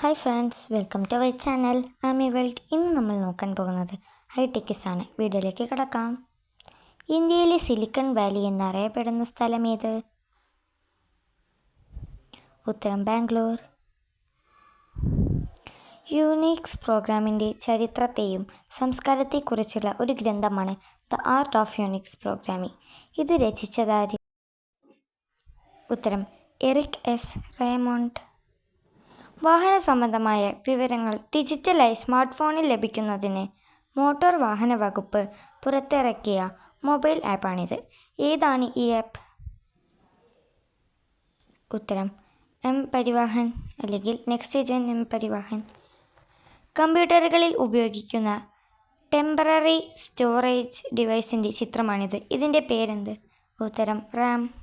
Hi friends welcome to our channel Aami world ഇന്ന് നമ്മൾ നോക്കാൻ പോകുന്നത് ഹൈടെക്കിസ് ആണ്. വീഡിയോയിലേക്ക് കിടക്കാം. ഇന്ത്യയിലെ സിലിക്കൺ വാലി എന്നറിയപ്പെടുന്ന സ്ഥലം ഏത്? ഉത്തരം ബാംഗ്ലൂർ. യൂണിക്സ് പ്രോഗ്രാമിന്റെ ചരിത്രത്തെയും സംസ്കാരത്തെക്കുറിച്ചുള്ള ഒരു ഗ്രന്ഥമാണ് the art of Unix programming ഇത് രചിച്ചതാര്? ഉത്തരം എറിക് എസ് റേമോണ്ട്. വാഹന സംബന്ധമായ വിവരങ്ങൾ ഡിജിറ്റലായി സ്മാർട്ട് ഫോണിൽ ലഭിക്കുന്നതിന് മോട്ടോർ വാഹന വകുപ്പ് പുറത്തിറക്കിയ മൊബൈൽ ആപ്പാണിത്. ഏതാണ് ഈ ആപ്പ്? ഉത്തരം എം പരിവാഹൻ അല്ലെങ്കിൽ നെക്സ്റ്റ് ജെൻ എം പരിവാഹൻ. കമ്പ്യൂട്ടറുകളിൽ ഉപയോഗിക്കുന്ന ടെമ്പററി സ്റ്റോറേജ് ഡിവൈസിന്റെ ചിത്രമാണിത്. ഇതിന്റെ പേരെന്ത്? ഉത്തരം റാം.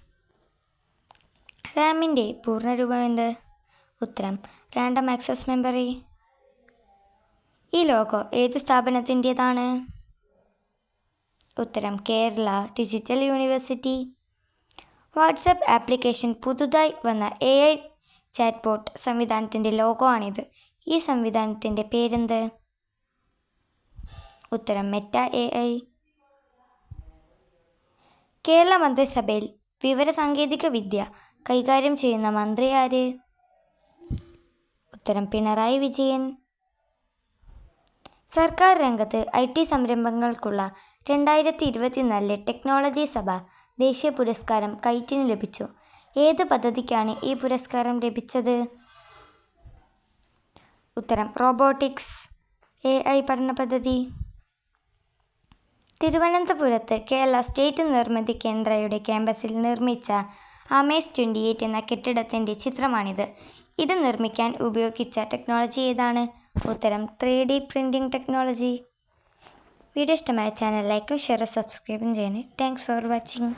റാമിന്റെ പൂർണരൂപം എന്ത്? ഉത്തരം. റാൻഡം ആക്സസ് മെമ്മറി ഈ ലോഗോ ഏത് സ്ഥാപനത്തിന്റേതാണ്? ഉത്തരം Kerala digital university WhatsApp application പുതുതായി വന്ന എ ഐ ചാറ്റ്ബോട്ട് സംവിധാനത്തിന്റെ ലോഗോ ആണിത്. ഈ സംവിധാനത്തിന്റെ പേരെന്ത്? ഉത്തരം മെറ്റ എ ഐ കേരള മന്ത്രിസഭയിൽ വിവരസാങ്കേതിക വിദ്യ കൈകാര്യം ചെയ്യുന്ന മന്ത്രി ആര്? ഉത്തരം പിണറായി വിജയൻ. സർക്കാർ രംഗത്ത് ഐ ടി സംരംഭങ്ങൾക്കുള്ള രണ്ടായിരത്തി ഇരുപത്തിനാലിലെ ടെക്നോളജി സഭ ദേശീയ പുരസ്കാരം കൈറ്റിന് ലഭിച്ചു. ഏത് പദ്ധതിക്കാണ് ഈ പുരസ്കാരം ലഭിച്ചത്? ഉത്തരം റോബോട്ടിക്സ് എ ഐ പഠന പദ്ധതി. തിരുവനന്തപുരത്ത് കേരള സ്റ്റേറ്റ് നിർമ്മിതി കേന്ദ്രയുടെ ക്യാമ്പസിൽ നിർമ്മിച്ച അമേസ് ട്വന്റി എയ്റ്റ് എന്ന കെട്ടിടത്തിന്റെ ചിത്രമാണിത്. ഇത് നിർമ്മിക്കാൻ ഉപയോഗിച്ച ടെക്നോളജി ഏതാണ്? ഉത്തരം three D printing technology video ഇഷ്ടമായ ചാനൽ ലൈക്കും ഷെയറും സബ്സ്ക്രൈബും ചെയ്യണേ. Thanks for watching